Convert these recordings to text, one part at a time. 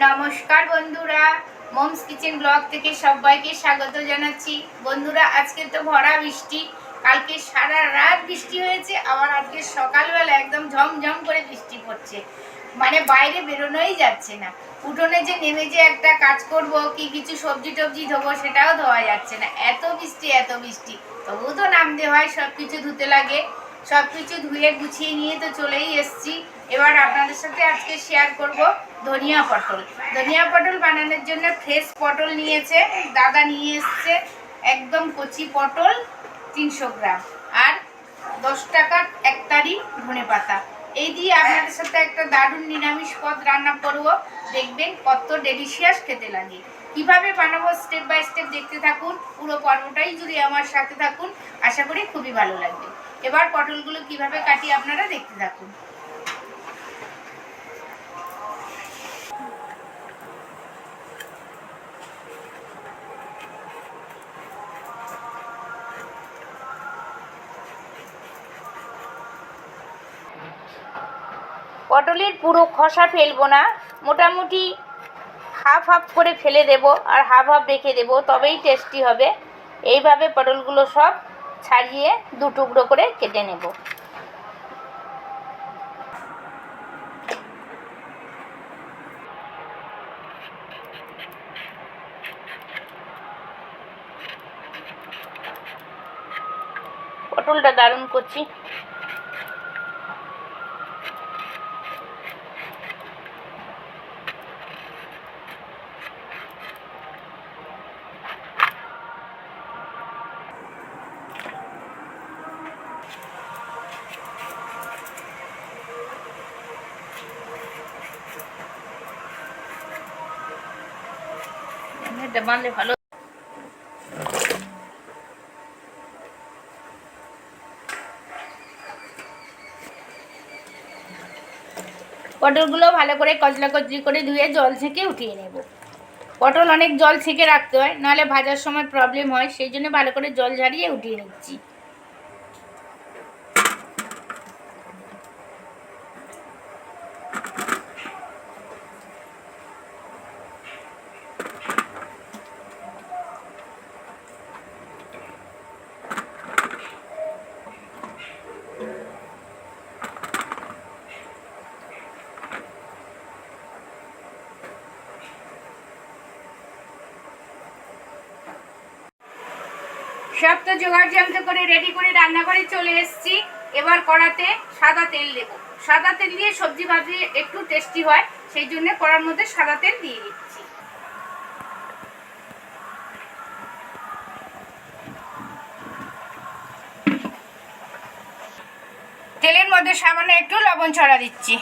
নমস্কার বন্ধুরা, moms kitchen blog থেকে সবাইকে স্বাগত জানাচ্ছি। বন্ধুরা, আজকে তো ভরা বৃষ্টি, কালকে সারা রাত বৃষ্টি হয়েছে, আবার আজকে সকালবেলা একদম ঝমঝম করে বৃষ্টি পড়ছে। মানে বাইরে বেরোনোই যাচ্ছে না। উঠোনে যে নেমে যে একটা কাজ করব, কি কিছু সবজি টবজি ধোবো, সেটাও ধোয়া যাচ্ছে না। এত বৃষ্টি এত বৃষ্টি। তবু তো নামতে হয় সব কিছু ধুতে লাগে। সব কিছু ধুয়ে গুছিয়ে নিয়ে তো চলেই এসছি। এবার আপনাদের সাথে আজকে শেয়ার করব ধনিয়া পটল। ধনিয়া পটল বানানোর জন্য ফ্রেশ পটল নিয়েছে, দাদা নিয়ে এসছে, একদম কচি পটল তিনশো গ্রাম। আর দশ টাকার একতারি ধনে পাতা। এই দিয়ে আপনাদের সাথে একটা দারুণ নিরামিষ পদ রান্না করব। দেখবেন কত ডেলিশিয়াস খেতে লাগে। কীভাবে বানাবো স্টেপ বাই স্টেপ দেখতে থাকুন, পুরো পর্বটাই যদি আমার সাথে থাকুন, আশা করি খুবই ভালো লাগবে। এবার পটলগুলো কীভাবে কাটি আপনারা দেখতে থাকুন। পটলের পুরো খসা ফেলব না। মোটামুটি হাফ হাফ করে ফেলে দেব আর হাফ হাফ রেখে দেব, তবেই টেস্টি হবে। এইভাবে পটলগুলো সব ছাড়িয়ে দু টুকরো করে কেটে নেব। পটলটা দারুণ করছি। এটা বানলে ভালো। পটলগুলো ভালো করে কচলা কচলি করে ধুয়ে জল থেকে উঠিয়ে নেব। পটল অনেক জল ছেঁকে রাখতে হয়, নাহলে ভাজার সময় প্রবলেম হয়, সেই জন্য ভালো করে জল ঝারিয়ে উঠিয়ে নিচ্ছি। সব তো জোগাড় যন্ত্র করে রেডি করে রান্না করে চলে এসেছি। এবার কড়াতে সাদা তেল দেব। সাদা তেল দিয়ে সবজি ভাজি একটু টেস্টি হয়, সেই জন্য কড়ার মধ্যে সাদা তেল দিয়ে দিচ্ছি। তেলের মধ্যে সামান্য একটু লবণ ছড়া দিচ্ছি।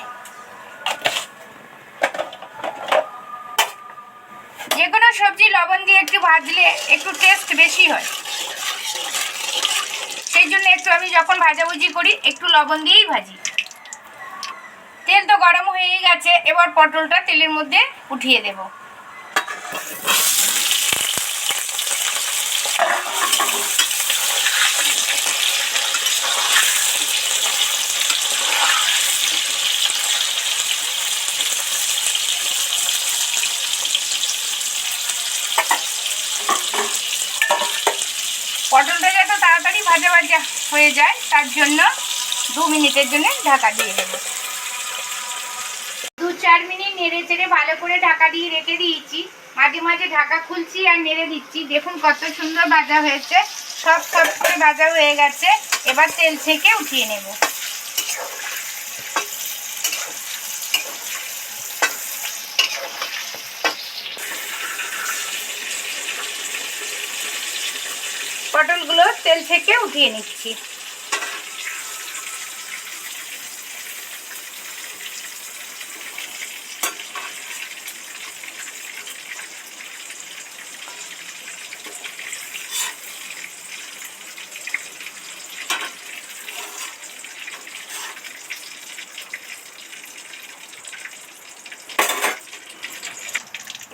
যে কোনো সবজি লবণ দিয়ে একটু ভাজলে একটু টেস্ট বেশি হয়। সেই জন্য একটু আমি যখন ভাজাভুজি করি, একটু লবণ দিয়েই ভাজি। তেল তো গরম হয়ে গেছে, এবার পটলটা তেলের মধ্যে উঠিয়ে দেব। ভাজা ভাজা হয়ে যায়, তার জন্য দু মিনিটের জন্য ঢাকা দিয়ে দেবো। দু চার মিনিট নেড়ে চেড়ে ভালো করে ঢাকা দিয়ে রেখে দিয়েছি। মাঝে মাঝে ঢাকা খুলছি আর নেড়ে দিচ্ছি। দেখুন কত সুন্দর ভাজা হয়েছে, সব সব করে ভাজা হয়ে গেছে। এবার তেল থেকে উঠিয়ে নেব পটলগুলো তেল থেকে উঠিয়ে নিচ্ছি।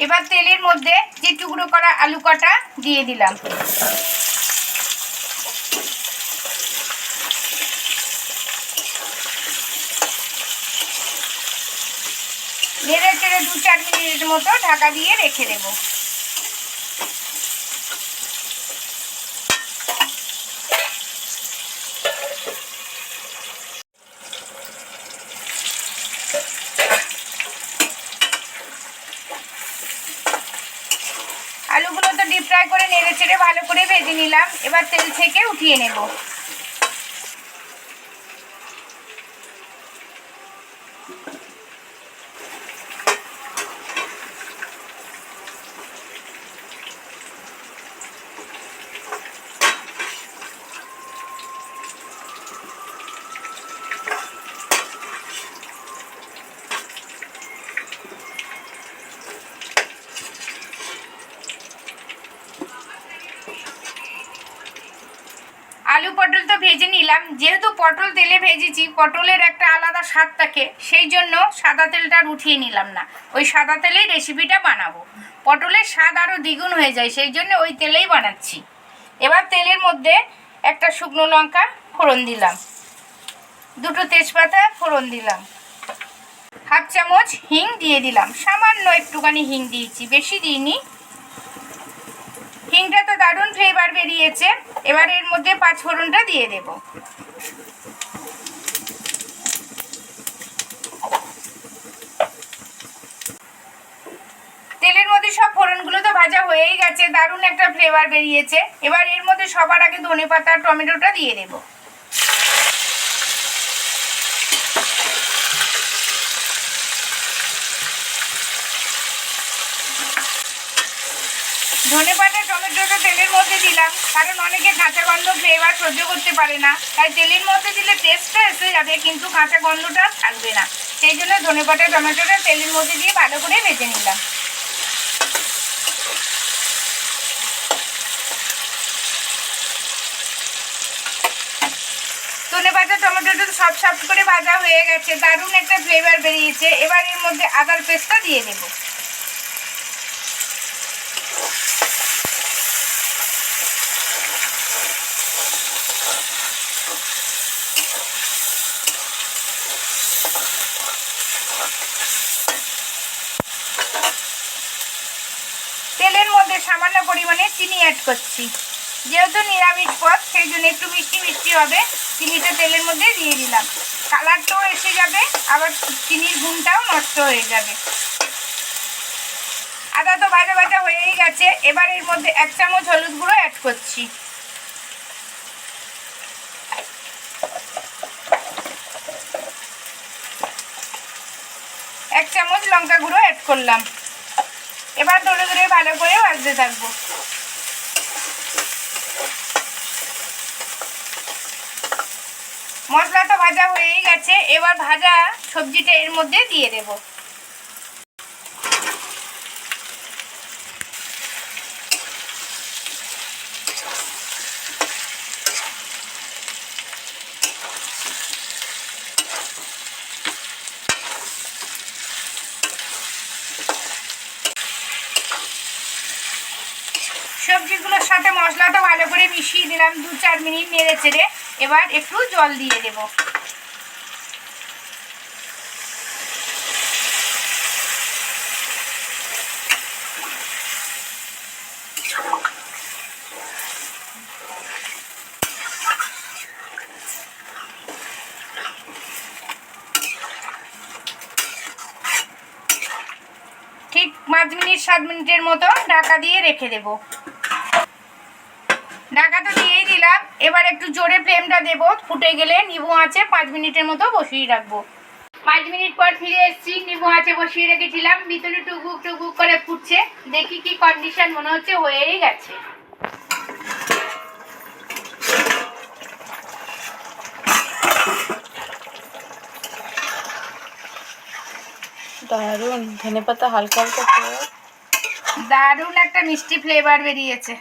এবার তেলের মধ্যে যে টুকরো করা আলু কটা দিয়ে দিলাম। নেড়ে চেড়ে দু চার মিনিট মতো ঢাকা দিয়ে রেখে দেবো। আলুগুলো তো ডিপ ফ্রাই করে নেড়ে চেড়ে ভালো করে ভেজে নিলাম। এবার তেল থেকে উঠিয়ে নেব। আলু পটল তো ভেজে নিলাম। যেহেতু পটল তেলে ভেজেছি, পটলের একটা আলাদা স্বাদ থাকে, সেই জন্য সাদা তেলটা আর উঠিয়ে নিলাম না। ওই সাদা তেলেই রেসিপিটা বানাবো। পটলের স্বাদ আরও দ্বিগুণ হয়ে যায়, সেই জন্য ওই তেলেই বানাচ্ছি। এবার তেলের মধ্যে একটা শুকনো লঙ্কা ফোড়ন দিলাম। দুটো তেজপাতা ফোড়ন দিলাম। হাফ চামচ হিং দিয়ে দিলাম। সামান্য একটুখানি হিং দিয়েছি, বেশি দিইনি। হিংটা তো দারুণ ফ্লেভার বেরিয়েছে। এবার এর মধ্যে পাঁচ ফোড়নটা দিয়ে দেব। তেলের মধ্যে সব ফোড়নগুলো তো ভাজা হয়েই গেছে, দারুণ একটা ফ্লেভার বেরিয়েছে। এবার এর মধ্যে সবার আগে ধনে পাতা টমেটোটা দিয়ে দেব। ধনে পাতা টমেটোটা তেলের মধ্যে দিলাম। কারণ অনেকে কাঁচা গন্ধ ফ্লেভার সহ্য করতে পারে না। তাই তেলের মধ্যে দিলে টেস্টটা এসে যাবে, কিন্তু কাঁচা গন্ধটা থাকবে না। সেই জন্য ধনে পাতা, টমেটোটা তেলের মধ্যে দিয়ে ভালো করে ভেজে নিলাম। ধনে পাতা, টমেটোটা সব সব করে ভাজা হয়ে গেছে। দারুণ একটা ফ্লেভার বেরিয়েছে। এবার এর মধ্যে আদার পেস্টটা দিয়ে দেবো। তেলের মধ্যে সামান্য পরিমাণে চিনি অ্যাড করছি। যেহেতু নিরামিষ পদ, সেই জন্য একটু মিষ্টি মিষ্টি হবে। চিনিটা তেলের মধ্যে দিয়ে দিলাম। কালারটাও এসে যাবে, আবার চিনির গুণটাও নষ্ট হয়ে যাবে। আদা তো ভাজা ভাজা হয়েই গেছে। এবার এর মধ্যে এক চামচ হলুদ গুঁড়ো অ্যাড করছি। এক চামচ লঙ্কা গুঁড়ো অ্যাড করলাম। এবার ধরে ধরে ভালো করে ভাজতে থাকব। মশলা তো ভাজা হয়েই গেছে, এবার ভাজা সবজিটা এর মধ্যে দিয়ে দেব। সবজিগুলোর সাথে মশলাটা ভালো করে মিশিয়ে দিলাম, দু চার মিনিট নেড়ে চেড়ে। এবার একটু জল দিয়ে দেব। ঠিক পাঁচ মিনিট, সাত মিনিটের মতো ঢাকা দিয়ে রেখে দেবো। ঢাকা তো দিয়েই দিলাম। এবার একটু জোরে ফ্লেমটা দেবো। ফুটে গেলে নিবু আছে পাঁচ মিনিটের মতো বসিয়ে রাখব। পাঁচ মিনিট পর ফিরে এসেছি নিবু আছে বসিয়ে রেখেছিলাম। ভিতরে টুকুক টুকুক করে ফুটছে। দেখি কি কন্ডিশন মনে হচ্ছে হয়েই গেছে। দারুণ ধনে পাতা হালকা হালকা দারুণ একটা মিষ্টি ফ্লেভার বেরিয়েছে।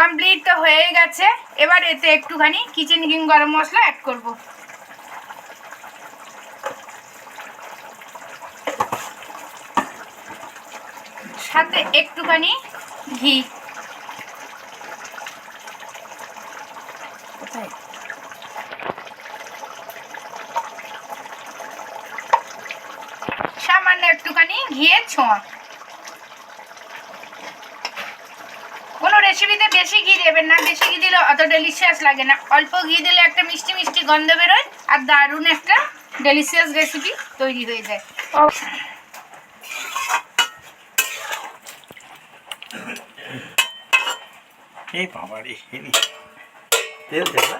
কমপ্লিট তো হয়ে গেছে। এবার এতে একটুখানি কিচেন কিং গরম মশলা অ্যাড করব। সাথে একটুখানি ঘি। সামান্য একটুখানি ঘিয়ে ছোঁয়া। বেশি ঘি দেবেন না বেশি ঘি দিলে অত ডেলিশিয়াস লাগে না। অল্প ঘি দিলে একটা মিষ্টি মিষ্টি গন্ধ বেরোয় আর দারুণ একটা ডেলিশিয়াস রেসিপি তৈরি হয়ে যায়। এই বাবা রে হেরি তেল দেবা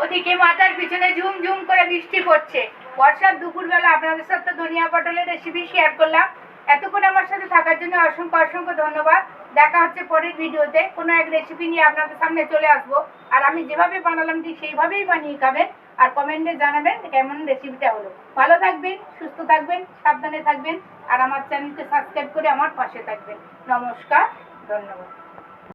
ওদিকে মাথার পিছনে ঝুম ঝুম করে বৃষ্টি পড়ছে। বর্ষার দুপুরবেলা আপনাদের সাথে ধনিয়া পটলের রেসিপি শেয়ার করলাম। এতক্ষণ আমার সাথে থাকার জন্য অসংখ্য অসংখ্য ধন্যবাদ। দেখা হচ্ছে পরের ভিডিওতে। কোনো এক রেসিপি নিয়ে আপনাদের সামনে চলে আসব। আর আমি যেভাবে বানালাম ঠিক সেইভাবেই বানিয়ে খাবেন। আর কমেন্টে জানাবেন কেমন রেসিপিটা হলো। ভালো থাকবেন, সুস্থ থাকবেন, সাবধানে থাকবেন। আর আমার চ্যানেলকে সাবস্ক্রাইব করে আমার পাশে থাকবেন। নমস্কার, ধন্যবাদ।